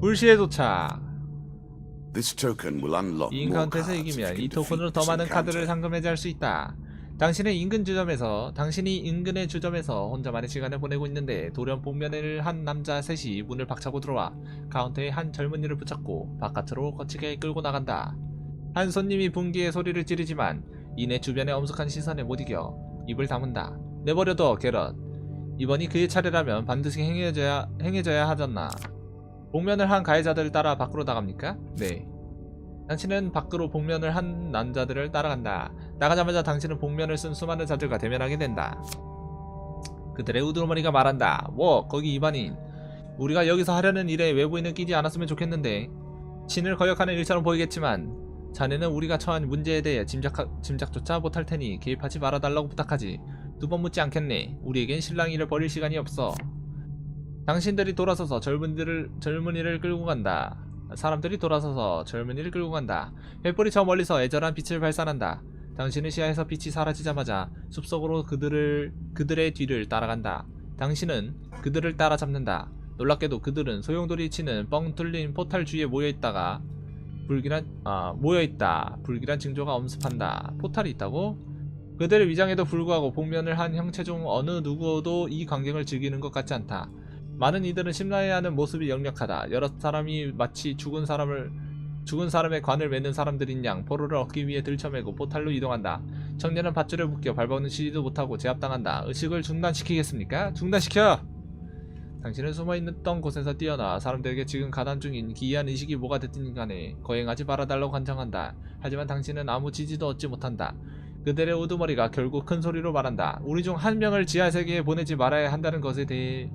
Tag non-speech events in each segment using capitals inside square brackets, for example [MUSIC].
불시에 도착. This token will unlock 이 more 인카운트에서 이기면 이 토큰으로 더 많은 카드를. 상금 해제할 수 있다. 당신의 인근 주점에서 당신이 인근의 주점에서 혼자만의 시간을 보내고 있는데 돌연 복면을 한 남자 셋이 문을 박차고 들어와 카운터에 한 젊은이를 붙잡고 바깥으로 거치게 끌고 나간다. 한 손님이 분기의 소리를 지르지만 이내 주변의 엄숙한 시선에 못 이겨 입을 다문다. 내버려둬 게럿. 이번이 그의 차례라면 반드시 행해져야 행해져야 하잖아. 복면을 한 가해자들을 따라 밖으로 나갑니까? 네. 당신은 밖으로 복면을 한 남자들을 따라간다. 나가자마자 당신은 복면을 쓴 수많은 자들과 대면하게 된다. 그들의 우두머리가 말한다. 뭐 거기 이반인. 우리가 여기서 하려는 일에 외부인은 끼지 않았으면 좋겠는데 신을 거역하는 일처럼 보이겠지만 자네는 우리가 처한 문제에 대해 짐작 짐작조차 못할 테니 개입하지 말아달라고 부탁하지. 두 번 묻지 않겠네. 우리에겐 신랑이를 버릴 시간이 없어. 당신들이 돌아서서 젊은이를 젊은이를 끌고 간다. 사람들이 돌아서서 젊은이를 끌고 간다. 횃불이 저 멀리서 애절한 빛을 발산한다. 당신의 시야에서 빛이 사라지자마자 숲속으로 그들을 그들의 뒤를 따라간다. 당신은 그들을 따라잡는다. 놀랍게도 그들은 소용돌이 치는 뻥 뚫린 포탈 주위에 모여 있다가 불길한 아 모여 있다. 불길한 징조가 엄습한다. 포탈이 있다고? 그들의 위장에도 불구하고 복면을 한 형체 중 어느 누구도 이 광경을 즐기는 것 같지 않다. 많은 이들은 심라해하는 모습이 역력하다. 여러 사람이 마치 죽은 사람을 죽은 사람의 관을 맺는 사람들인 양 포로를 얻기 위해 들쳐매고 포탈로 이동한다. 청년은 밧줄에 묶여 밟아오는지도 못하고 제압당한다. 의식을 중단시키겠습니까? 중단시켜! 당신은 숨어있던 곳에서 뛰어나 사람들에게 지금 가난 중인 기이한 의식이 뭐가 됐든 간에 거행하지 말아달라고 간청한다. 하지만 당신은 아무 지지도 얻지 못한다. 그들의 우두머리가 결국 큰 소리로 말한다. 우리 중 한 명을 지하세계에 보내지 말아야 한다는 것에 대해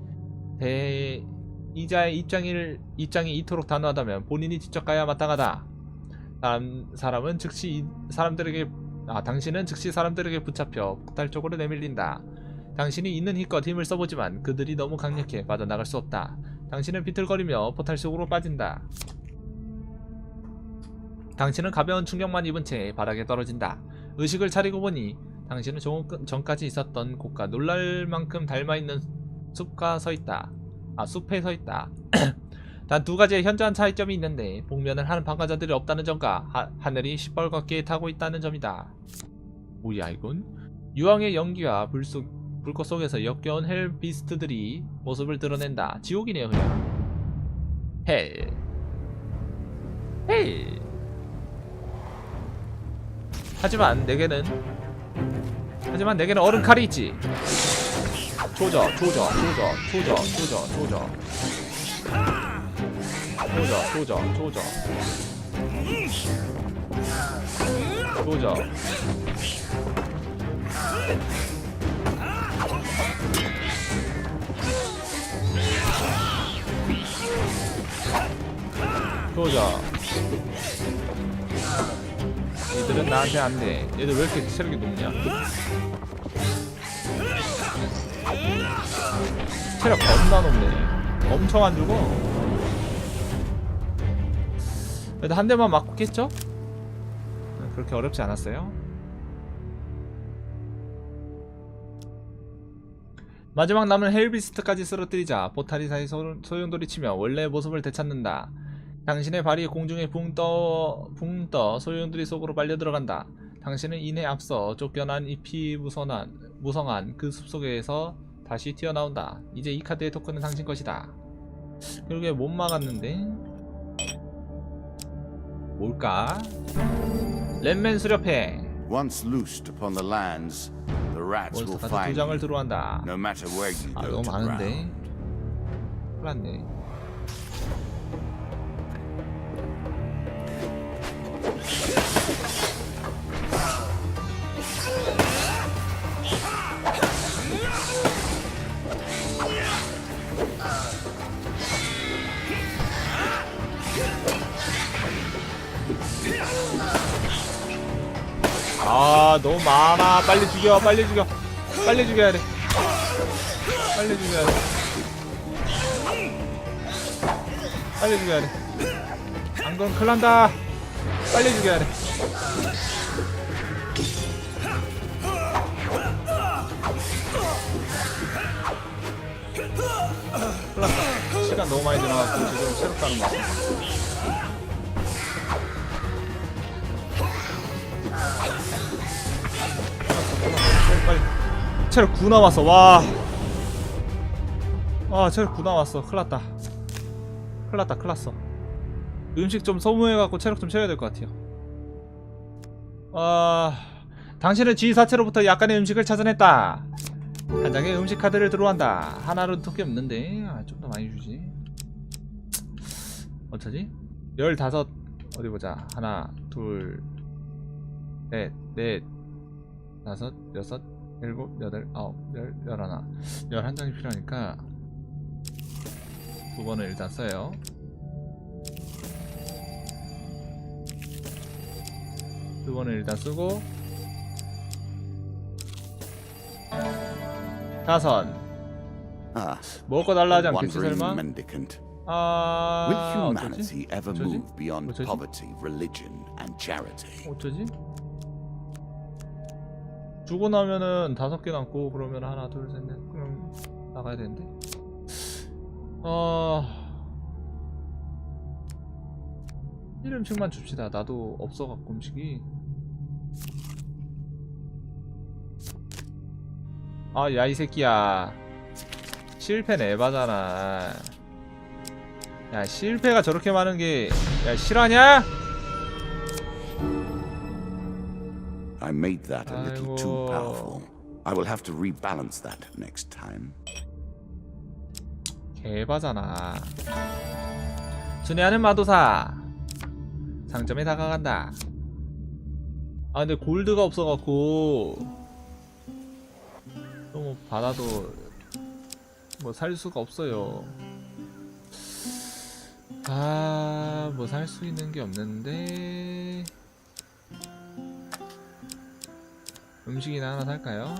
대이자의 입장일, 입장이 이토록 단호하다면 본인이 직접 가야 마땅하다. 사람, 사람은 즉시 이- 사람들에게 아 당신은 즉시 사람들에게 붙잡혀 포탈 쪽으로 내밀린다. 당신이 있는 힘껏 힘을 써보지만 그들이 너무 강력해 빠져나갈 수 없다. 당신은 비틀거리며 포탈 속으로 빠진다. 당신은 가벼운 충격만 입은 채 바닥에 떨어진다. 의식을 차리고 보니 당신은 전까지 있었던 곳과 놀랄 만큼 닮아있는 숲과 서 있다. 아, 숲에 서 있다. [COUGHS] 단 두 가지의 현저한 차이점이 있는데 복면을 하는 방관자들이 없다는 점과 하, 하늘이 시뻘겋게 타고 있다는 점이다. 뭐야 이건? 유황의 연기와 불 속, 불꽃 속에서 역겨운 헬 비스트들이 모습을 드러낸다. 지옥이네요 그냥. 헬. 헬. 하지만 내게는 하지만 내게는 얼음 칼이 있지. 조져, 조져, 조져, 조져, 조져, 조져. 조져, 조져, 조져. 조져. 조져. 얘들은 나한테 안 돼. 얘들 왜 이렇게 체력이 높냐? 체력 겁나 높네. 엄청 안 주고. 그래도 한 대만 맞겠죠? 그렇게 어렵지 않았어요. 마지막 남은 헬비스트까지 쓰러뜨리자 포탈이 사이 소, 소용돌이 치며 원래의 모습을 되찾는다. 당신의 발이 공중에 붕떠 붕떠 소용돌이 속으로 빨려 들어간다. 당신은 이내 앞서 쫓겨난 잎이 무성한 무성한 그 숲속에서 다시 튀어나온다. 이제 이 카드의 토큰은 당신 것이다. 결국에 못 막았는데 뭘까? 랩맨 수렵해. Once loosed upon the lands, the rats will 몬스터까지 두 find 장을 들어간다. no matter where you 아 go 너무 to 많은데. 났네. 너무 많아 빨리 죽여 빨리 죽여 빨리 죽여야 돼 빨리 죽여야 돼 빨리 죽여야 돼. 안 그럼 큰일 난다. 빨리 죽여야 돼. 큰일 났다. 시간 너무 많이 지나갖고 지금 가는 것 같아 체력 9 남았어. 와. 아 체력 9 남았어. 큰일났다. 큰일났다. 큰일났어. 음식 좀 소모해갖고 체력 좀 채워야 될 것 같아요. 아 당신은 G4채로부터 약간의 음식을 찾아냈다. 한 장의 음식 카드를 들어간다. 하나로 토끼 없는데. 아, 좀 더 많이 주지. 어쩌지? 15 어디 보자. 하나 둘 넷 넷 다섯 여섯 일곱 여덟 아홉 열 열하나 열한 장이 필요하니까 두 번을 일단 써요 두 번을 일단 쓰고 다섯 Ah, 먹을 거 달라 하지 않겠지 설마? 아 어쩌지? 어쩌지? 어쩌지? 주고 나면은 다섯 개 남고 그러면 하나 둘 셋 넷. 그럼 나가야 되는데. 어... 1음식만 줍시다. 나도 없어갖고 음식이. 아 야 이 새끼야. 실패는 에바잖아. 야 실패가 저렇게 많은 게 야 실화냐? I made that a little too powerful. I will have to rebalance that next time. 개바잖아. 순회하는 마도사. 상점에 다가간다. 아 근데 골드가 없어갖고 또 받아도 뭐 살 수가 없어요. 아, 뭐 살 수 있는 게 없는데 음식이나 하나 살까요?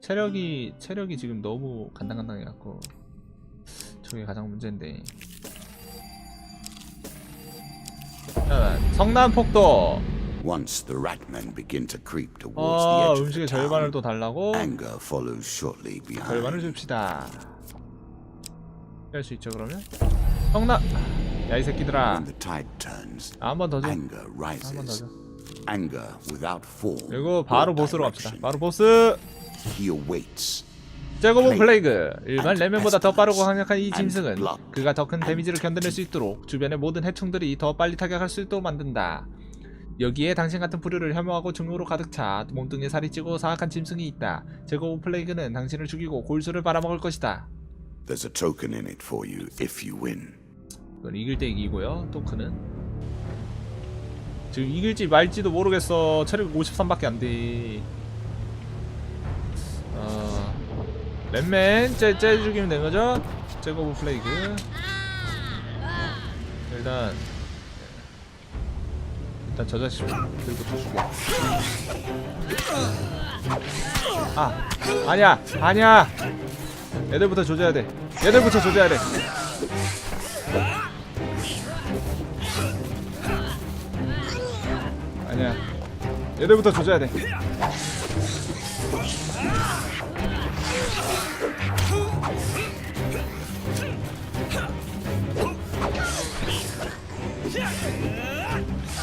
체력이 체력이 지금 너무 간당간당해 갖고 저게 가장 문제인데. 자, 성남 폭도. Once the ratmen begin to creep towards 아, the edge of 음식의 the 절반을 town, 또 달라고. anger follows shortly 절반을 behind. 줍시다. 할 수 있죠 그러면? 성남. 야 이 새끼들아. 한 번 더 줘. 한 번 더. 줘. Anger without form. 그리고 바로 보스로 갑시다. 바로 보스. 제거부 플레이그 일반 레멘보다 더 빠르고 강력한 이 짐승은 그가 더 큰 데미지를 견뎌낼 수 있도록 주변의 모든 해충들이 더 빨리 타격할 수 있도록 만든다. 여기에 당신 같은 부류를 혐오하고 증오로 가득 차 몸뚱이에 살이 찌고 사악한 짐승이 있다. 제거부 플레이그는 당신을 죽이고 골수를 빨아먹을 것이다. There's a token in it for you if you win. 이건 이길 때 이기고요. 토크는 지금 이길지 말지도 모르겠어. 체력 53밖에 안 돼. 어, 랩맨 째, 째 죽이면 되는 거죠? 제거부 플레이그. 일단 일단 저 자식 들부터 죽여. 아 아니야 아니야. 얘들부터 조져야 돼. 얘들부터 조져야 돼. 아니야. 얘들부터 조져야 돼.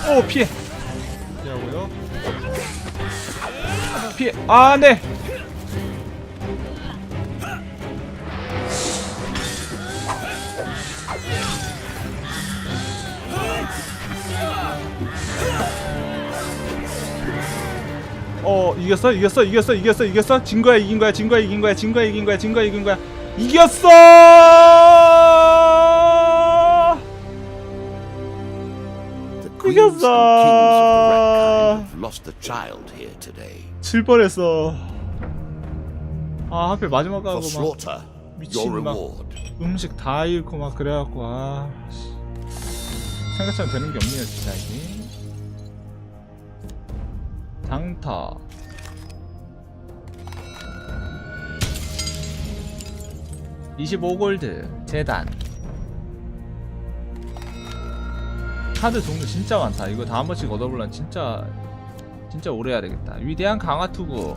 오 피해. 피하고요. 피해. 아 네. 어 이겼어? 이겼어? 이겼어? 이겼어? 이겼어? 진 거야 이긴 거야 진 거야 이긴 거야 진 거야 이긴 거야 진 거야 이긴 거야. 이겼어! today. 질 뻔했어. 아 하필 마지막 가고 막 미친 막. 음식 다 잃고 막 그래갖고 아 씨. 생각처럼 되는 게 없네요 진짜 이게. 장터 25골드 재단. 카드 종류 진짜 많다. 이거 다 한 번씩 얻어보려면 진짜 진짜 오래 해야 되겠다. 위대한 강화 투구.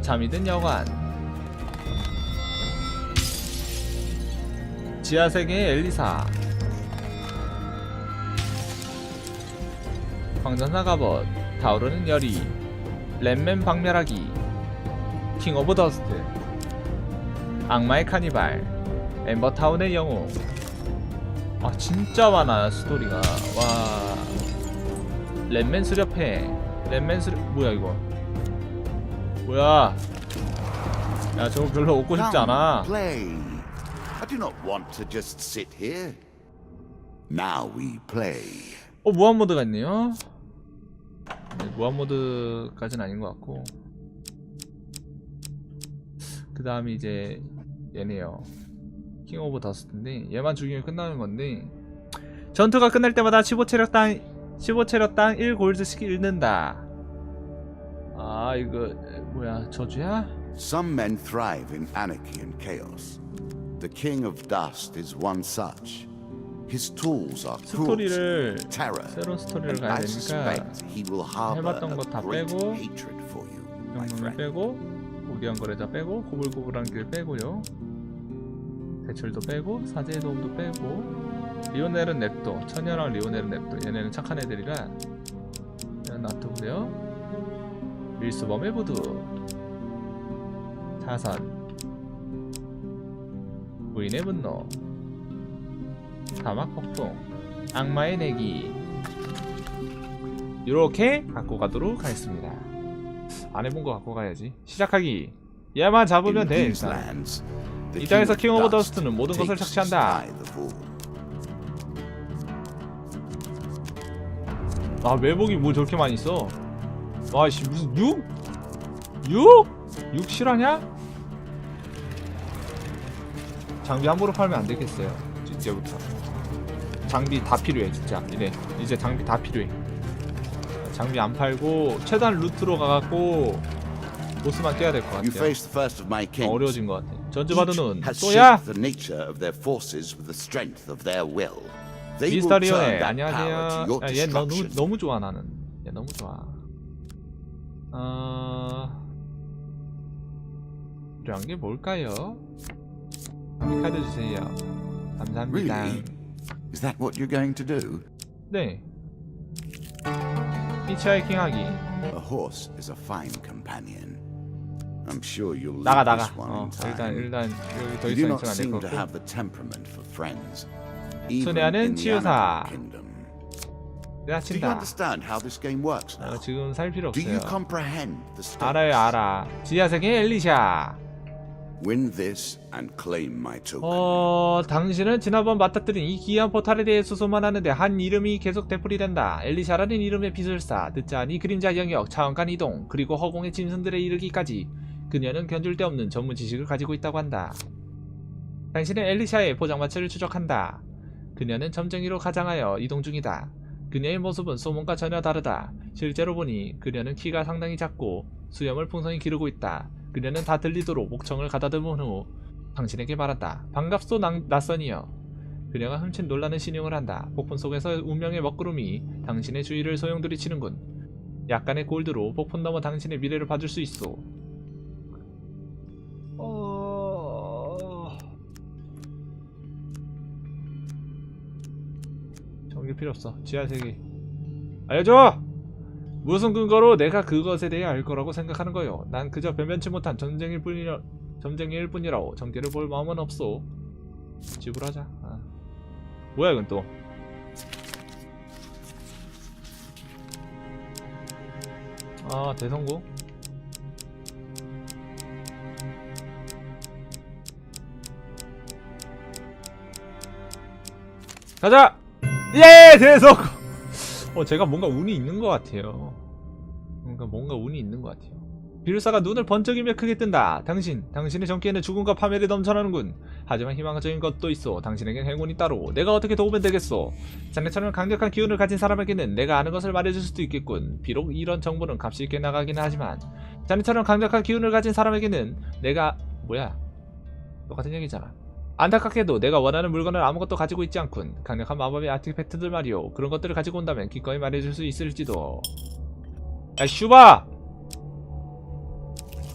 잠이 든 여관. 지하세계의 엘리사. 광전사 갑옷. 타오르는 열이. 랩맨 박멸하기. 킹 오브 더스트 악마의 카니발 엠버타운의 영웅. 아 진짜 많아 스토리가. 와. 랩맨 수렵해 랩맨 수렵 뭐야 이거? 뭐야? 야 저거 별로 얻고 싶지 않아. Play. I do not want to just sit here. Now we play. 어 무한 모드가 있네요. 네, 무한 모드까지는 아닌 것 같고 그 다음에 이제 얘네요 킹 오브 더스트인데 얘만 죽이면 끝나는 건데 전투가 끝날 때마다 15체력당 15체력당 1골드씩 잃는다 아 이거 뭐야 저주야? Some men thrive in anarchy and chaos. The King of Dust is one such. His tools are cruelty, terror, and I suspect he will harbor a great hatred for you, my friend. 빼고 고귀한 거래자 빼고 고불고불한 길 빼고요. 대출도 빼고 사제의 도움도 빼고 리오넬은 냅둬 처녀랑 리오넬은 냅둬. 얘네는 착한 애들이라 그냥 놔두고요. 밀수범의 부두. 자선 부인의 분노. 사막 폭풍. 악마의 내기. 이렇게 갖고 가도록 하겠습니다 안 해본 거 갖고 가야지. 시작하기. 얘만 잡으면 돼. 일단. 이 땅에서 킹 오브 더스트는 모든 것을 착취한다. 아 매복이 뭐 저렇게 많이 있어? 와씨 무슨 6? 6? 6 실화냐? 장비 함부로 팔면 안 되겠어요. 이제부터. 장비 다 필요해 진짜. 이제 이제 장비 다 필요해. 장비 안 팔고 최단 루트로 가갖고 보스만 깨야 될 것 You 같아요. face the first of my kings. 어려워진 것 같아. Each 전주받은 has 쏘야. shaped the nature of their forces with the strength of their will. They will 미스터 turn 리오네 that 안녕하세요. your 야, 얘 너무 destruction. 너무 좋아 나는. 얘 너무 좋아. 어 이런 게 뭘까요? 장비 카드 주세요. 감사합니다. Really? Is that what you're going to do? 네. 히치하이킹하기. A horse is a fine companion. I'm sure you'll leave 나가 나가. this one 어 in time. 일단 일단 여기 더 You do 이상 not 있으면 seem 안될 to 것 have 같고. the temperament for friends. Even in the 치유사. animal kingdom. 내가 Do you 친다. understand how this game works 어, now? 지금 살 필요 Do you 없어요. comprehend the stakes? 알아요 알아. 지하세계 엘리샤. Win this and claim my token. 어, 당신은 지난번 맡았더니 이 기이한 포탈에 대해 수소만 하는데 한 이름이 계속 되풀이된다. 엘리샤라는 이름의 비술사, 듣자니 그림자 영역, 차원간 이동, 그리고 허공의 짐승들에 이르기까지 그녀는 견줄 데 없는 전문 지식을 가지고 있다고 한다. 당신은 엘리샤의 포장마차를 추적한다. 그녀는 점쟁이로 가장하여 이동 중이다. 그녀의 모습은 소문과 전혀 다르다. 실제로 보니 그녀는 키가 상당히 작고 수염을 풍성히 기르고 있다. 그녀는 다 들리도록 목청을 가다듬은 후 당신에게 말한다. 반갑소 낭- 낯선이여. 그녀가 훔친 놀라는 신용을 한다. 폭풍 속에서 운명의 먹구름이 당신의 주위를 소용돌이치는군. 약간의 골드로 폭풍 넘어 당신의 미래를 봐줄 수 있어. 어... 전기 필요 없어. 지하 세계. 알려줘! 무슨 근거로 내가 그것에 대해 알 거라고 생각하는 거요? 난 그저 변변치 못한 전쟁일 뿐이라 점쟁이일 뿐이라오. 정계를 볼 마음은 없소. 지불하자. 아. 뭐야 이건 또? 아 대성공? 가자! 예 대성공! 어 제가 뭔가 운이 있는 것 같아요. 뭔가 뭔가 운이 있는 것 같아요. 비루사가 눈을 번쩍이며 크게 뜬다. 당신, 당신의 정기에는 죽음과 파멸이 넘쳐나는군. 하지만 희망적인 것도 있어. 당신에겐 행운이 따로. 내가 어떻게 도우면 되겠소? 자네처럼 강력한 기운을 가진 사람에게는 내가 아는 것을 말해줄 수도 있겠군. 비록 이런 정보는 값이 있게 나가기는 하지만 자네처럼 강력한 기운을 가진 사람에게는 내가 뭐야? 똑같은 얘기잖아. 안타깝게도 내가 원하는 물건을 아무것도 가지고 있지 않군. 강력한 마법의 아티팩트들 말이오. 그런 것들을 가지고 온다면 기꺼이 말해줄 수 있을지도. 야 슈바!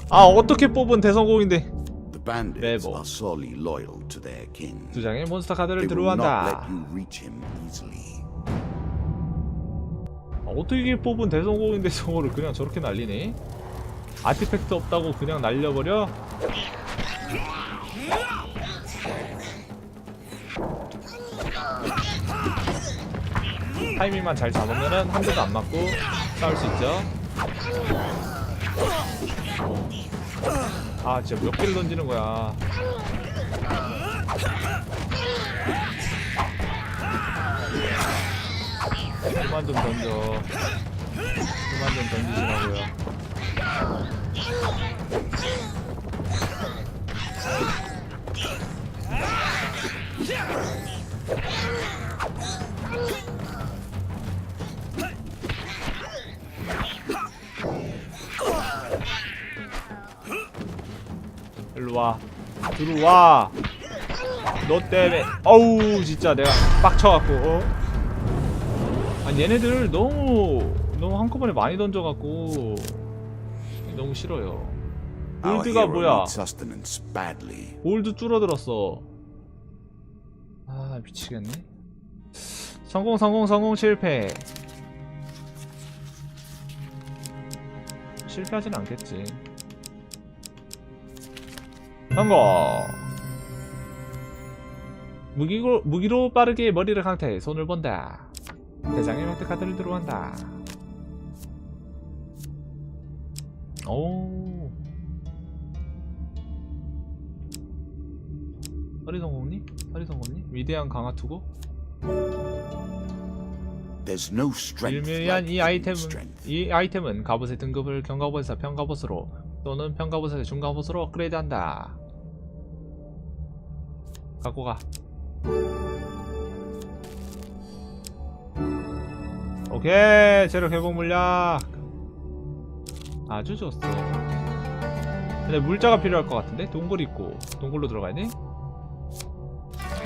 아 어떻게 뽑은 대성공인데 to their king. 두 장의 몬스터 카드를 easily. 아, 어떻게 뽑은 대성공인데 저거를 그냥 저렇게 날리네 아티팩트 없다고 그냥 날려버려? 타이밍만 잘 잡으면은 한 대도 안 맞고 싸울 수 있죠. 아 진짜 몇 개를 던지는 거야. 그만 좀 던져. 그만 좀 던지시라고요 들어와. 너 때문에. 어우 진짜 내가 빡쳐갖고 어? 아니 얘네들 너무 너무 한꺼번에 많이 던져갖고 너무 싫어요. 골드가 뭐야. 골드 줄어들었어. 아 미치겠네. 성공 성공 성공 실패. 실패하진 않겠지 성공 무기로, 무기로 빠르게 머리를 강타해 손을 본다 대장의 획득 카드를 들어간다 오 서리 성공님? 서리 성공님? 위대한 강화 투구? There's no strength 일묘한 이 아이템은. 이 아이템은 갑옷의 등급을 경갑옷에서 평갑옷으로 또는 평갑옷에서 중갑옷으로 업그레이드한다. 갖고 가. 오케이 재력 회복 물약 아주 좋소. 근데 물자가 필요할 것 같은데 동굴 있고 동굴로 들어가야 돼?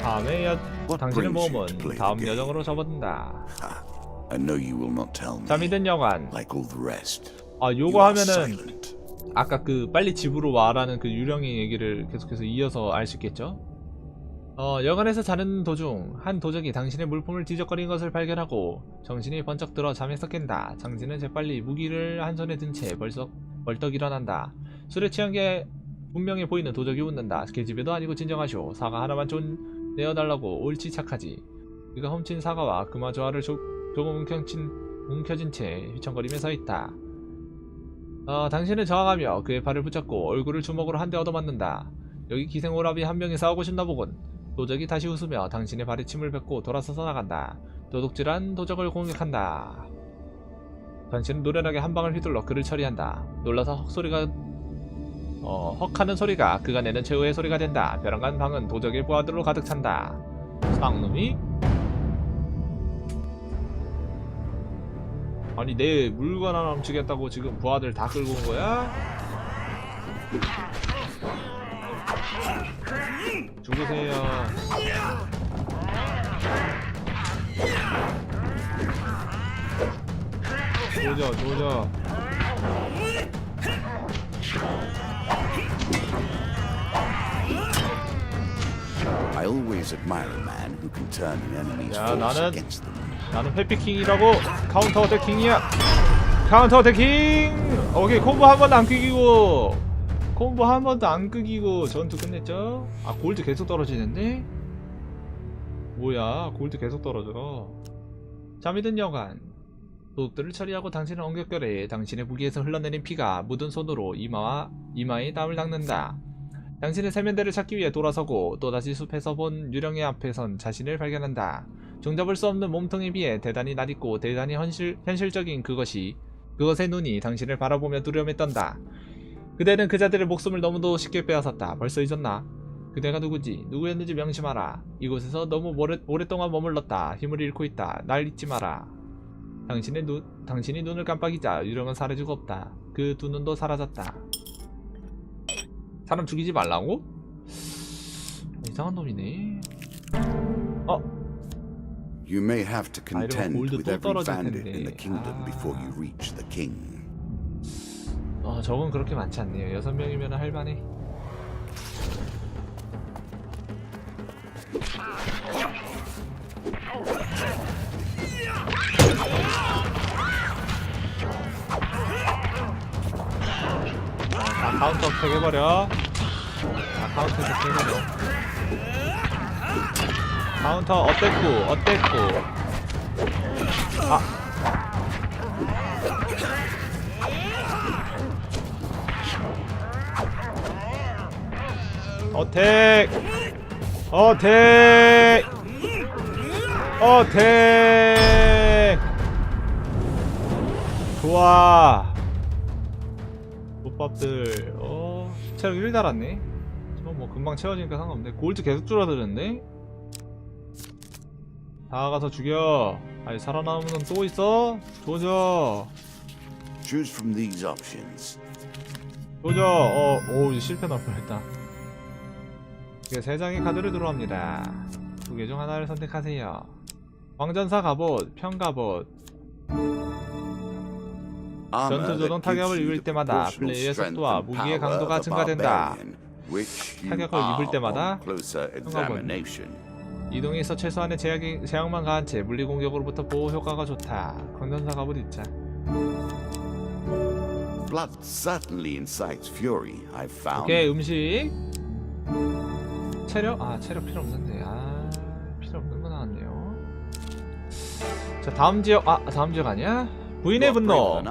다음에 여, 당신의 play 다음? 여정으로 접어든다. Me. 잠이든 여관. 아 요거 하면은. 아까 그 빨리 집으로 와라는 그 유령의 얘기를 계속해서 이어서 알 수 있겠죠? 어, 여관에서 자는 도중 한 도적이 당신의 물품을 뒤적거리는 것을 발견하고 정신이 번쩍 들어 잠에서 깬다. 장진은 재빨리 무기를 한 손에 든 채 벌써 벌떡 일어난다. 술에 취한 게 분명해 보이는 도적이 웃는다. 계집애도 아니고 진정하쇼. 사과 하나만 좀 내어달라고 옳지 착하지. 그가 훔친 사과와 그마저하를 조, 조금 움켜진, 움켜진 채 휘청거리며 서 있다. 어, 당신은 저항하며 그의 발을 붙잡고 얼굴을 주먹으로 한 대 얻어맞는다. 여기 기생오라비 한 명이 싸우고 싶나 보군. 도적이 다시 웃으며 당신의 발에 침을 뱉고 돌아서서 나간다. 도둑질한 도적을 공격한다. 당신은 노련하게 한 방을 휘둘러 그를 처리한다. 놀라서 헉소리가 어, 헉하는 소리가 그가 내는 최후의 소리가 된다. 벼랑간 방은 도적의 부하들로 가득 찬다. 쌍놈이? 아니 내 물건 하나 훔치겠다고 지금 부하들 다 끌고 온 거야? 죽으세요. 조져 조져. I always admire a man who can turn an enemy's 야, force 나는- against them. 나는 회피킹이라고 카운터 어택킹이야. 카운터 어택킹. 오케이 콤보 한 번도 안 끄기고 콤보 한 번도 안 끄기고 전투 끝냈죠. 아 골드 계속 떨어지는데? 뭐야 골드 계속 떨어져. 잠이 든 여관. 도둑들을 처리하고 당신은 엉격결에 당신의 무기에서 흘러내린 피가 묻은 손으로 이마와 이마에 땀을 닦는다. 당신은 세면대를 찾기 위해 돌아서고 또다시 숲에서 본 유령의 앞에 선 자신을 발견한다. 종잡을 수 없는 몸통에 비해 대단히 낯익고 대단히 현실, 현실적인 그것이 그것의 눈이 당신을 바라보며 두려움에 떤다. 그대는 그자들의 목숨을 너무도 쉽게 빼앗았다. 벌써 잊었나? 그대가 누구지? 누구였는지 명심하라. 이곳에서 너무 오래, 오랫동안 머물렀다. 힘을 잃고 있다. 날 잊지 마라. 당신의 눈, 당신이 눈을 깜빡이자 유령은 사라지고 없다. 그 두 눈도 사라졌다. 사람 죽이지 말라고? 이상한 놈이네. 어, You may have to 아, contend with 또 every bandit in the kingdom 아. before you reach the king. 아, 어, 적은 그렇게 많지 않네요. 여섯 명이면 할만해. 자, 카운터 팩 해버려. 자, 카운터 팩 해버려. 카운터 어땠고, 어땠고. 아, 어택. 어택. 어택. 좋아. 못밥들. 어 체력 1 달았네. 저뭐 금방 채워지니까 상관없네. 골드 계속 줄어드는데 다가가서 죽여. 아니 살아남은 놈또 있어? 조져. Choose from these options. 조져. 어, 오 실패 날 뻔했다 이게 세 장의 카드를 들어옵니다 두 개 중 하나를 선택하세요 왕전사 갑옷 평갑옷 Armor 전투 조동 that 타격을 입을 때마다 플레이의 속도와 무기의 강도가 증가된다. 타격을 입을 때마다 examination. 이동에 있어 최소한의 제약이, 제약만 가한 채 물리 공격으로부터 보호 효과가 좋다 광전사 갑옷 입자 Blood certainly incites fury, I've found. 오케이 음식 체력? 아 체력 필요 없는데 아 필요 없는 거 나왔네요 자 다음 지역 아 다음 지역 아니야? 부인의 분노.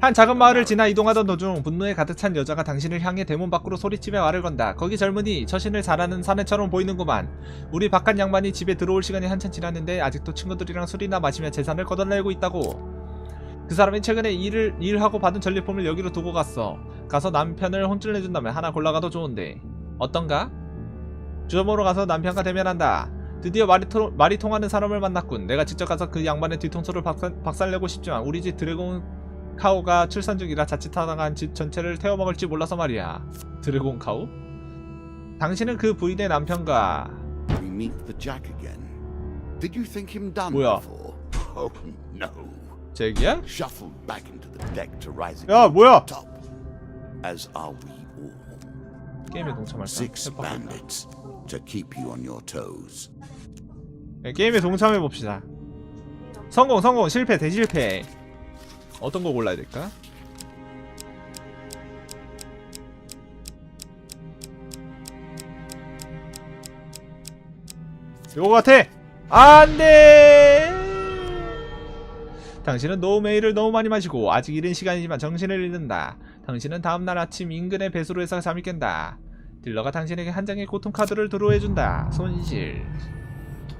한 작은 마을을 지나 이동하던 도중 분노에 가득 찬 여자가 당신을 향해 대문 밖으로 소리치며 말을 건다. 거기 젊은이 처신을 잘하는 사내처럼 보이는구만. 우리 바깥 양반이 집에 들어올 시간이 한참 지났는데 아직도 친구들이랑 술이나 마시며 재산을 거덜내고 있다고. 그 사람이 최근에 일을 일하고 받은 전리품을 여기로 두고 갔어. 가서 남편을 혼쭐내준다면 하나 골라가도 좋은데 어떤가? 주점으로 가서 남편과 대면한다. 드디어 말이, 토, 말이 통하는 사람을 만났군. 내가 직접 가서 그 양반의 뒤통수를 박살, 박살내고 싶지만 우리 집 드래곤 카우가 출산 중이라 자칫하다간 집 전체를 태워먹을지 몰라서 말이야. 드래곤 카우? 당신은 그 부인의 남편과 뭐야? before? Oh 야 뭐야? top. As are we all. 게임에 동참할까? Six 해볼까? bandits to keep you on your toes. 네, 게임에 동참해 봅시다. 성공 성공 실패 대실패 어떤 거 골라야 될까? 요거 같아! 안 돼! 당신은 노메이를 너무 많이 마시고 아직 이른 시간이지만 정신을 잃는다. 당신은 다음날 아침 인근의 배수로 에서 잠이 깬다. 딜러가 당신에게 한 장의 고통 카드를 드로해준다. 손실.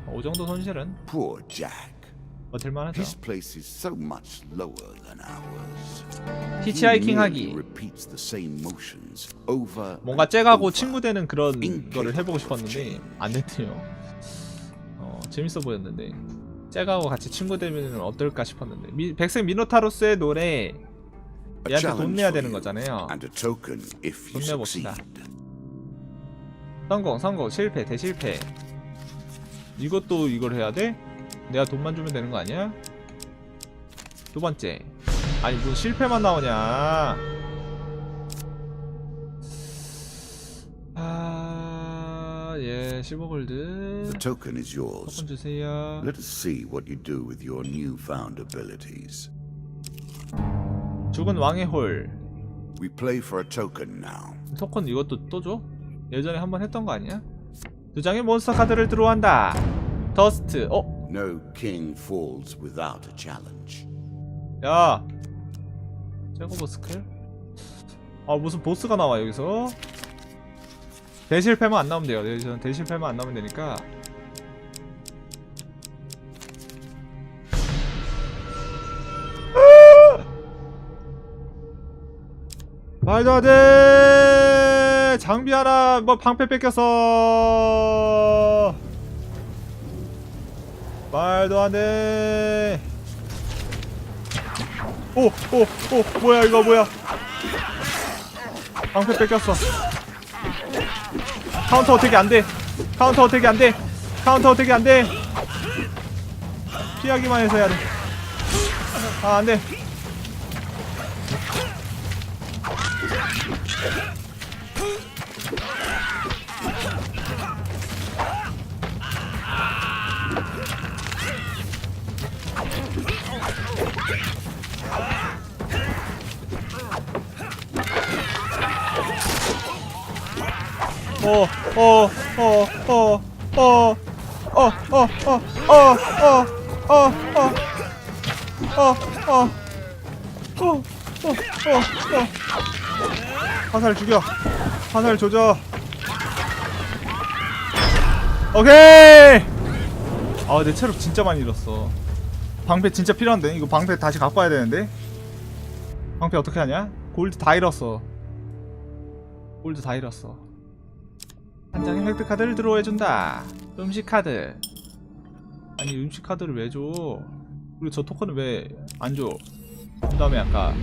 어, 이 정도 손실은 Poor Jack. 버틸만하죠. His place is so much lower than ours. 히치하이킹 하기. repeats the same motions over 뭔가 째가고. 친구 되는 그런 거를 해보고 싶었는데. 안 됐대요. 어 재밌어 보였는데 째가고 같이 친구 되면 어떨까 싶었는데 미, 백색 미노타로스의 노래 얘한테 돈 내야 되는 거잖아요. 돈 내봅시다. 성공 성공 실패 대실패 이것도 이걸 해야 돼? 내가 돈만 주면 되는 거 아니야? 두 번째 아니 뭐 실패만 나오냐 아 예 15골드 The token is yours. 토큰 주세요 Let us see what you do with your newfound abilities. 죽은 왕의 홀 We play for a token now. 토큰 이것도 또 줘? 예전에 한 번 했던 거 아니야? 두 장의 몬스터 카드를 들어한다 더스트 어? No king falls without a challenge. 야 제거버 스킬? 아 무슨 보스가 나와 여기서 대실패만 안 나오면 돼요 대실패만 안 나오면 되니까 말도 안돼 장비 하나 뭐 방패 뺏겼어 말도 안돼 오, 오, 오, 뭐야 이거 뭐야? 방패 뺏겼어. 카운터 어택이 안 돼. 카운터 어택이 안 돼. 카운터 어택이 안 돼. 피하기만 해서 해야 돼. 아, 안 돼. 어, 어, 어, 어, 어, 어, 어, 어, 어, 어, 어, 어, 어, 어, 어, 어, 어, 어. 화살 죽여. 화살 조져. 오케이. 아, 내 체력 진짜 많이 잃었어. 방패 진짜 필요한데. 이거 방패 다시 갖고 와야 되는데. 방패 어떻게 하냐? 골드 다 잃었어. 골드 다 잃었어. 한 장의 획득 카드를 드로우 해준다. 음식 카드. 아니 음식 카드를 왜 줘? 그리고 저 토큰을 왜 안 줘? 그 다음에 아까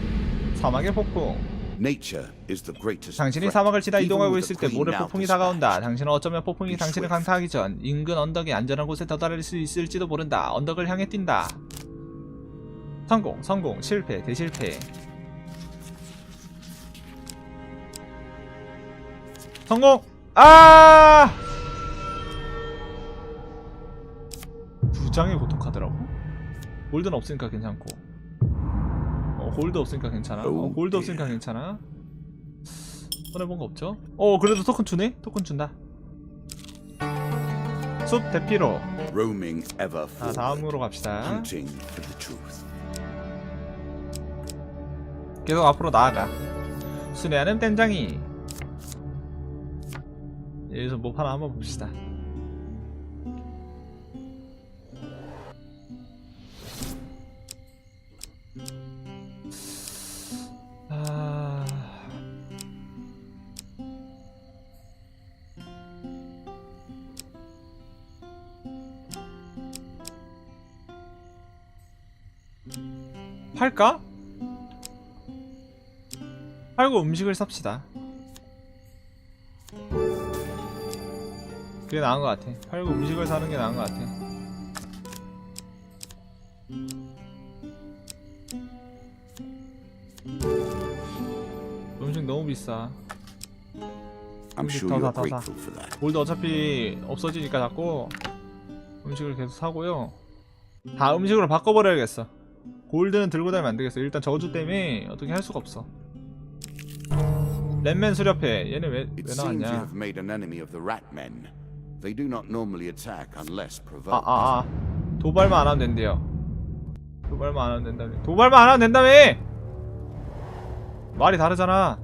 사막의 폭풍. Nature is the greatest. 당신이. 사막을 지나 이동하고 있을 때 모래 폭풍이. 다가온다. 당신은 어쩌면 폭풍이 당신을. 강타하기 전 인근 언덕의 안전한 곳에 도달할 수 있을지도 모른다. 언덕을 향해 뛴다. 성공, 성공, 실패, 대실패. 성공! 아! 두 장의 고통 카드라고? 골드는 없으니까 괜찮고. 어, 골드 없으니까 괜찮아. 어, 골드 없으니까 괜찮아. 손해본 거 없죠? 어, 그래도 토큰 주네? 토큰 준다. 숲 대피로. 자, 다음으로 갑시다. 계속 앞으로 나아가. 순회하는 땡장이. 여기서 뭐 하나 한번 봅시다. 팔까? 팔고 음식을 삽시다. 그게 나은 것 같아. 팔고 음식을 사는 게 나은 것 같아. 음식 너무 비싸. 음식 sure 더 you're 사, 더 사. grateful for that. 골드 어차피 없어지니까 자꾸 음식을 계속 사고요. 다 음식으로 바꿔버려야겠어. 골드는 들고 다니면 안 되겠어. 일단 저주 때문에 어떻게 할 수가 없어. 랩맨 수렵해. 얘는 왜, 왜 나왔냐? unless 아. 아, 아. 도발만 안 하면 된대요. 도발만 안 하면 된다며. 도발만 안 하면 된다며! 말이 다르잖아.